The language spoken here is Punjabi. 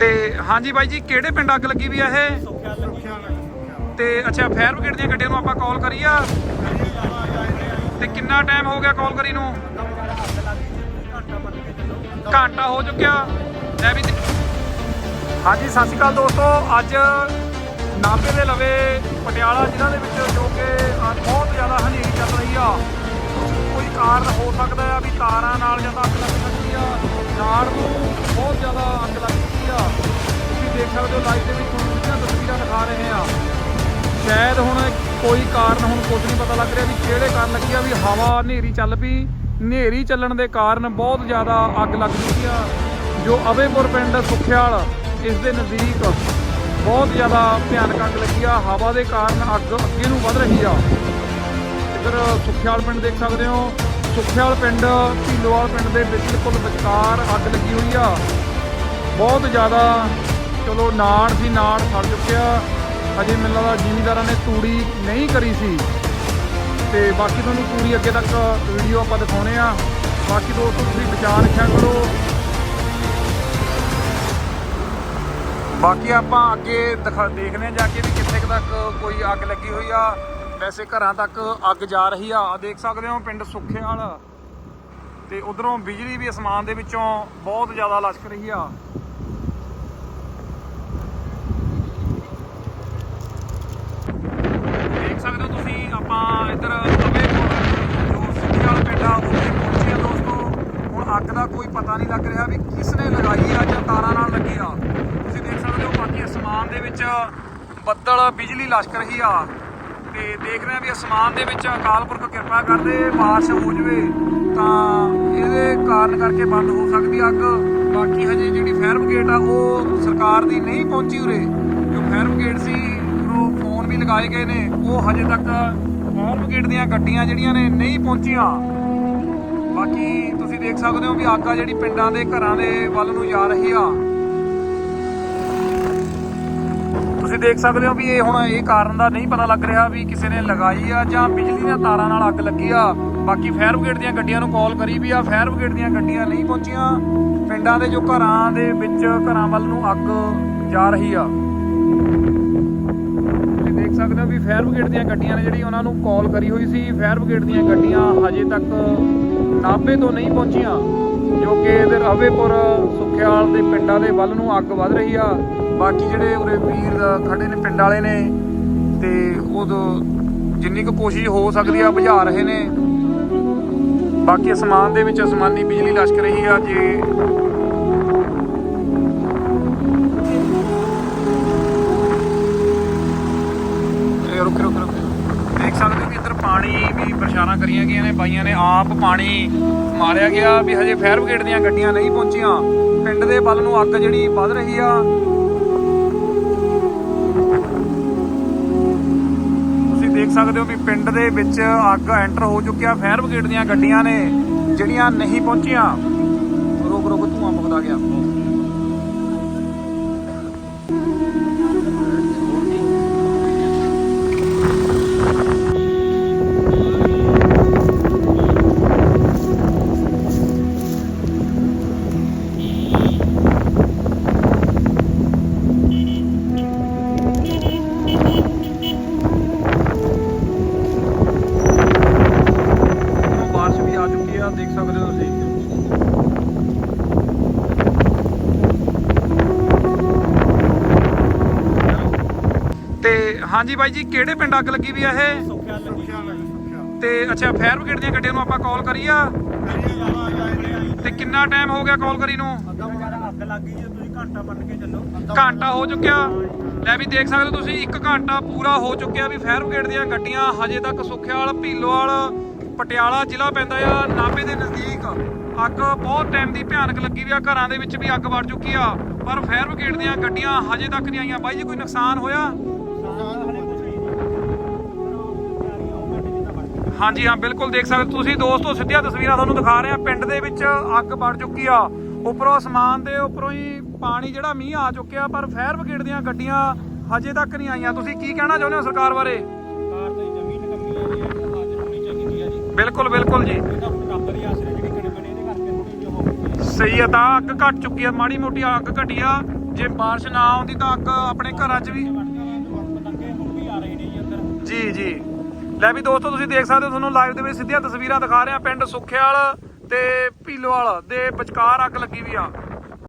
ਤੇ ਹਾਂਜੀ ਬਾਈ ਜੀ, ਕਿਹੜੇ ਪਿੰਡ ਅੱਗ ਲੱਗੀ ਵੀ ਆ ਇਹ? ਤੇ ਅੱਛਾ, ਫਾਇਰ ਬ੍ਰਿਗੇਡ ਦੀਆਂ ਗੱਡੀਆਂ ਨੂੰ ਆਪਾਂ ਕਾਲ ਕਰੀ ਆ ਤੇ ਕਿੰਨਾ ਟਾਈਮ ਹੋ ਗਿਆ ਕਾਲ ਕਰੀ ਨੂੰ? ਘੰਟਾ ਹੋ ਚੁੱਕਿਆ। ਲੈ ਵੀ ਹਾਂਜੀ, ਸਤਿ ਸ਼੍ਰੀ ਅਕਾਲ ਦੋਸਤੋ। ਅੱਜ ਨਾਭੇ ਦੇ ਲਵੇ ਪਟਿਆਲਾ ਜ਼ਿਲ੍ਹਾ ਦੇ ਵਿੱਚ ਜੋ ਕਿ ਬਹੁਤ ਜ਼ਿਆਦਾ ਹਨੇਰੀ ਚੱਲ ਰਹੀ ਆ। ਕੋਈ ਕਾਰਨ ਹੋ ਸਕਦਾ ਆ ਵੀ ਤਾਰਾਂ ਨਾਲ ਜਾਂ ਤਾਂ ਅੱਗ ਲੱਗ ਸਕਦੀ ਆ। ਨਾੜ ਨੂੰ ਬਹੁਤ ਜ਼ਿਆਦਾ ਅੱਗ ਸਕਦੇ ਹੋ ਲਾਈਵ ਦੇ ਵਿੱਚ ਤੁਹਾਨੂੰ ਸਿੱਧੀਆਂ ਤਸਵੀਰਾਂ ਦਿਖਾ ਰਹੇ ਆ। ਸ਼ਾਇਦ ਹੁਣ ਕੋਈ ਕਾਰਨ ਹੁਣ ਕੁਝ ਨਹੀਂ ਪਤਾ ਲੱਗ ਰਿਹਾ ਵੀ ਕਿਹੜੇ ਕਾਰਨ ਲੱਗੀ ਆ ਵੀ ਹਵਾ ਹਨੇਰੀ ਚੱਲ ਪਈ। ਹਨੇਰੀ ਚੱਲਣ ਦੇ ਕਾਰਨ ਬਹੁਤ ਜ਼ਿਆਦਾ ਅੱਗ ਲੱਗ ਚੁੱਕੀ ਆ। ਜੋ ਅਵੇਪੁਰ ਪਿੰਡ ਸੁਖਿਆਲ, ਇਸ ਦੇ ਨਜ਼ਦੀਕ ਬਹੁਤ ਜ਼ਿਆਦਾ ਭਿਆਨਕ ਅੱਗ ਲੱਗੀ ਆ। ਹਵਾ ਦੇ ਕਾਰਨ ਅੱਗ ਅੱਗੇ ਨੂੰ ਵੱਧ ਰਹੀ ਆ। ਇੱਧਰ ਸੁਖਿਆਲ ਪਿੰਡ ਦੇਖ ਸਕਦੇ ਹੋ। ਸੁਖਿਆਲ ਪਿੰਡ, ਢੀਲੋਵਾਲ ਪਿੰਡ ਦੇ ਬਿਲਕੁਲ ਵਿਚਕਾਰ ਅੱਗ ਲੱਗੀ ਹੋਈ ਆ। ਬਹੁਤ ਜ਼ਿਆਦਾ ਚਲੋ ਨਾੜ ਸੀ ਨਾੜ ਸੜ ਚੁੱਕਿਆ। ਅਜੇ ਮੈਨੂੰ ਲੱਗਦਾ ਜ਼ਿਮੀਂਦਾਰਾਂ ਨੇ ਤੂੜੀ ਨਹੀਂ ਕਰੀ ਸੀ। ਤੇ ਬਾਕੀ ਤੁਹਾਨੂੰ ਪੂਰੀ ਅੱਗੇ ਤੱਕ ਵੀਡੀਓ ਆਪਾਂ ਦਿਖਾਉਣੇ ਆ। ਬਾਕੀ ਦੋਸਤੋ, ਤੁਸੀਂ ਬਚਾਅ ਰੱਖਿਆ ਕਰੋ। ਬਾਕੀ ਆਪਾਂ ਅੱਗੇ ਦਿਖਾ ਦੇਖਦੇ ਆ ਜਾ ਕੇ ਵੀ ਕਿੱਥੇ ਕੁ ਤੱਕ ਕੋਈ ਅੱਗ ਲੱਗੀ ਹੋਈ ਆ। ਵੈਸੇ ਘਰਾਂ ਤੱਕ ਅੱਗ ਜਾ ਰਹੀ ਆ। ਆਹ ਦੇਖ ਸਕਦੇ ਹੋ ਪਿੰਡ ਸੁੱਖੇਵਾਲ। ਤੇ ਉਧਰੋਂ ਬਿਜਲੀ ਵੀ ਅਸਮਾਨ ਦੇ ਵਿੱਚੋਂ ਬਹੁਤ ਜ਼ਿਆਦਾ ਲਸ਼ਕ ਰਹੀ ਆ। ਸਕਦੇ ਹੋ ਤੁਸੀਂ। ਆਪਾਂ ਇੱਧਰ ਅਵੇ ਜੋ ਸੁੱਖੇਵਾਲ ਪਿੰਡ ਆ, ਉੱਥੇ ਪਹੁੰਚੇ ਆ ਦੋਸਤੋ। ਹੁਣ ਅੱਗ ਦਾ ਕੋਈ ਪਤਾ ਨਹੀਂ ਲੱਗ ਰਿਹਾ ਵੀ ਕਿਸ ਨੇ ਲਗਾਈ ਆ, ਜਾਂ ਤਾਰਾਂ ਨਾਲ ਲੱਗੀ ਆ। ਤੁਸੀਂ ਦੇਖ ਸਕਦੇ ਹੋ, ਬਾਕੀ ਅਸਮਾਨ ਦੇ ਵਿੱਚ ਬੱਦਲ, ਬਿਜਲੀ ਲਸ਼ਕ ਰਹੀ ਆ। ਤੇ ਦੇਖ ਰਹੇ ਆ ਵੀ ਅਸਮਾਨ ਦੇ ਵਿੱਚ ਅਕਾਲ ਪੁਰਖ ਕਿਰਪਾ ਕਰਦੇ, ਬਾਰਿਸ਼ ਹੋ ਜਵੇ ਤਾਂ ਇਹਦੇ ਕਾਰਨ ਕਰਕੇ ਬੰਦ ਹੋ ਸਕਦੀ ਅੱਗ। ਬਾਕੀ ਹਜੇ ਜਿਹੜੀ ਫਾਇਰ ਬ੍ਰਿਗੇਡ ਆ, ਉਹ ਸਰਕਾਰ ਦੀ ਨਹੀਂ ਪਹੁੰਚੀ ਉਰੇ। ਜੋ ਫਾਇਰ ਬ੍ਰਿਗੇਡ ਸੀ ਵੀ ਲਗਾਏ ਗਏ ਨੇ। ਉਹ ਹਜੇ ਤੱਕ ਫਾਇਰ ਬ੍ਰਿਗੇਡ ਦੀਆਂ ਗੱਡੀਆਂ ਜਿਹੜੀਆਂ ਨੇ ਨਹੀਂ ਪਹੁੰਚੀਆਂ। ਬਾਕੀ ਤੁਸੀਂ ਦੇਖ ਸਕਦੇ ਹੋ ਵੀ ਅੱਗ ਜਿਹੜੀ ਪਿੰਡਾਂ ਦੇ ਘਰਾਂ ਦੇ ਵੱਲ ਨੂੰ ਜਾ ਰਹੀ ਆ। ਤੁਸੀਂ ਦੇਖ ਸਕਦੇ ਹੋ ਵੀ ਇਹ ਹੁਣ ਇਹ ਕਾਰਨ ਦਾ ਨਹੀਂ ਪਤਾ ਲੱਗ ਰਿਹਾ ਵੀ ਕਿਸੇ ਨੇ ਲਗਾਈ ਆ ਜਾਂ ਬਿਜਲੀ ਦੀਆਂ ਤਾਰਾਂ ਨਾਲ ਅੱਗ ਲੱਗੀ ਆ। ਬਾਕੀ ਫਾਇਰ ਬ੍ਰਿਗੇਡ ਦੀਆਂ ਗੱਡੀਆਂ ਨੂੰ ਕਾਲ ਕਰੀ ਵੀ ਆ। ਫਾਇਰ ਬ੍ਰਿਗੇਡ ਦੀਆਂ ਗੱਡੀਆਂ ਨਹੀਂ ਪਹੁੰਚੀਆਂ। ਪਿੰਡਾਂ ਦੇ ਜੋ ਘਰਾਂ ਦੇ ਵਿੱਚ ਘਰਾਂ ਵੱਲ ਨੂੰ ਅੱਗ ਜਾ ਰਹੀ ਆ। ਸਕਦੇ ਹੋ ਵੀ ਫਾਇਰ ਬ੍ਰਿਗੇਡ ਦੀਆਂ ਗੱਡੀਆਂ ਨੇ ਜਿਹੜੀ ਉਹਨਾਂ ਨੂੰ ਕਾਲ ਕਰੀ ਹੋਈ ਸੀ। ਫਾਇਰ ਬ੍ਰਿਗੇਡ ਦੀਆਂ ਗੱਡੀਆਂ ਹਜੇ ਤੱਕ ਨਾਭੇ ਤੋਂ ਨਹੀਂ ਪਹੁੰਚੀਆਂ, ਜੋ ਕਿ ਇਧਰ ਅਵੇਪੁਰ ਸੁਖਿਆਲ ਦੇ ਪਿੰਡਾਂ ਦੇ ਵੱਲ ਨੂੰ ਅੱਗ ਵੱਧ ਰਹੀ ਆ। ਬਾਕੀ ਜਿਹੜੇ ਉਰੇ ਵੀਰ ਖੜੇ ਨੇ ਪਿੰਡ ਵਾਲੇ ਨੇ, ਤੇ ਉਦੋਂ ਜਿੰਨੀ ਕੁ ਕੋਸ਼ਿਸ਼ ਹੋ ਸਕਦੀ ਆ, ਬੁਝਾ ਰਹੇ ਨੇ। ਬਾਕੀ ਅਸਮਾਨ ਦੇ ਵਿੱਚ ਅਸਮਾਨੀ ਬਿਜਲੀ ਲਸ਼ਕ ਰਹੀ ਆ, ਜੇ ਇਹ ਰੁਕ ਰੁਕ ਰੁਕ। ਦੇਖ ਸਕਦੇ ਹੋ ਕਿ ਇੱਧਰ ਪਾਣੀ ਵੀ ਪਰੇਸ਼ਾਨਾਂ ਕਰੀਆਂ ਗਈਆਂ ਨੇ। ਬਾਈਆਂ ਨੇ ਆਪ ਪਾਣੀ ਮਾਰਿਆ ਗਿਆ ਵੀ ਹਜੇ ਫਾਇਰ ਬ੍ਰਿਗੇਡ ਦੀਆਂ ਗੱਡੀਆਂ ਨਹੀਂ ਪਹੁੰਚੀਆਂ। ਪਿੰਡ ਦੇ ਵੱਲ ਨੂੰ ਅੱਗ ਜਿਹੜੀ ਵੱਧ ਰਹੀ ਆ। ਤੁਸੀਂ ਦੇਖ ਸਕਦੇ ਹੋ ਵੀ ਪਿੰਡ ਦੇ ਵਿੱਚ ਅੱਗ ਐਂਟਰ ਹੋ ਚੁੱਕਿਆ ਫਾਇਰ ਬ੍ਰਿਗੇਡ ਦੀਆਂ ਗੱਡੀਆਂ ਨੇ ਜਿਹੜੀਆਂ ਨਹੀਂ ਪਹੁੰਚੀਆਂ। ਰੁਕ ਰੁਕ ਧੂਆਂ ਮੁਕਦਾ ਗਿਆ। ਤੇ ਹਾਂਜੀ ਬਾਈ ਜੀ, ਕਿਹੜੇ ਪਿੰਡ ਅੱਗ ਲੱਗੀ ਵੀ ਆ ਇਹ? ਤੇ ਅੱਛਾ, ਫਾਇਰ ਬ੍ਰਿਗੇਡ ਦੀਆਂ ਗੱਡੀਆਂ ਨੂੰ ਆਪਾਂ ਕਾਲ ਕਰੀ ਆ ਤੇ ਕਿੰਨਾ ਟਾਈਮ ਹੋ ਗਿਆ ਕਾਲ ਕਰੀ ਨੂੰ? ਅੱਗ ਲੱਗ ਗਈ ਤੁਸੀਂ ਘੰਟਾ ਬੰਨ ਕੇ ਚੱਲੋ ਘੰਟਾ ਹੋ ਚੁੱਕਿਆ। ਲੈ ਵੀ ਦੇਖ ਸਕਦੇ ਹੋ ਤੁਸੀਂ 1 ਘੰਟਾ ਪੂਰਾ ਹੋ ਚੁੱਕਿਆ ਵੀ ਫਾਇਰ ਬ੍ਰਿਗੇਡ ਦੀਆਂ ਗੱਡੀਆਂ ਹਜੇ ਤੱਕ ਸੁਖਿਆਲ, ਭੀਲੋਵਾਲ, ਪਟਿਆਲਾ ਜ਼ਿਲ੍ਹਾ ਪੈਂਦਾ ਆ, ਨਾਭੇ ਦੇ ਨਜ਼ਦੀਕ। ਅੱਗ ਬਹੁਤ ਟਾਈਮ ਦੀ ਭਿਆਨਕ ਲੱਗੀ ਵੀ ਆ, ਘਰਾਂ ਦੇ ਵਿੱਚ ਵੀ ਅੱਗ ਵੜ ਚੁੱਕੀ ਆ। ਪਰ ਫਾਇਰ ਬ੍ਰਿਗੇਡ ਦੀਆਂ ਗੱਡੀਆਂ ਹਜੇ ਤੱਕ ਨਹੀਂ ਆਈਆਂ। ਬਾਈ ਜੀ, ਕੋਈ ਨੁਕਸਾਨ ਹੋਇਆ? ਹਾਂਜੀ ਹਾਂ ਬਿਲਕੁਲ ਦੇਖ ਸਕਦੇ ਤੁਸੀਂ। ਦੋਸਤੋ ਸਿੱਧੀਆਂ ਤਸਵੀਰਾਂ ਤੁਹਾਨੂੰ ਦਿਖਾ ਰਹੇ। ਆ ਪਿੰਡ ਦੇ ਵਿੱਚ ਅੱਗ ਵੜ ਚੁੱਕੀ ਆ। ਉੱਪਰੋਂ ਅਸਮਾਨ ਦੇ ਉੱਪਰੋਂ ਹੀ ਪਾਣੀ ਜਿਹੜਾ ਮੀਂਹ ਆ ਚੁੱਕਿਆ ਪਰ ਫਾਇਰ ਬ੍ਰਿਗੇਡ ਦੀਆਂ ਗੱਡੀਆਂ ਹਜੇ ਤੱਕ ਨਹੀਂ ਆਈਆਂ। ਤੁਸੀਂ ਕੀ ਕਹਿਣਾ ਚਾਹੁੰਦੇ ਹੋ ਸਰਕਾਰ ਬਾਰੇ? ਕਾਰ ਦੀ ਜ਼ਮੀਨ ਕੰਮੀ ਆ ਜੀ ਇਹ ਹਾਜ਼ਰ ਹੋਣੀ ਚਾਹੀਦੀ ਆ ਜੀ। ਬਿਲਕੁਲ ਬਿਲਕੁਲ ਜੀ। ਸਹੀ ਆ ਤਾਂ ਅੱਗ ਘਟ ਚੁੱਕੀ ਆ ਮਾੜੀ ਮੋਟੀ ਅੱਗ ਘਟੀ ਆ। ਜੇ ਬਾਰਿਸ਼ ਨਾ ਆਉਂਦੀ ਤਾਂ ਅੱਗ ਆਪਣੇ ਘਰਾਂ 'ਚ ਵੀ ਲੈ ਵੀ ਦੋਸਤੋ, ਤੁਸੀਂ ਦੇਖ ਸਕਦੇ ਹੋ, ਤੁਹਾਨੂੰ ਲਾਈਵ ਦੇ ਵਿੱਚ ਸਿੱਧੀਆਂ ਤਸਵੀਰਾਂ ਦਿਖਾ ਰਹੇ ਆ ਪਿੰਡ ਸੁਖਿਆਲ ਤੇ ਭੀਲੋਵਾਲ ਦੇ ਵਿਚਕਾਰ ਅੱਗ ਲੱਗੀ ਵੀ ਆ।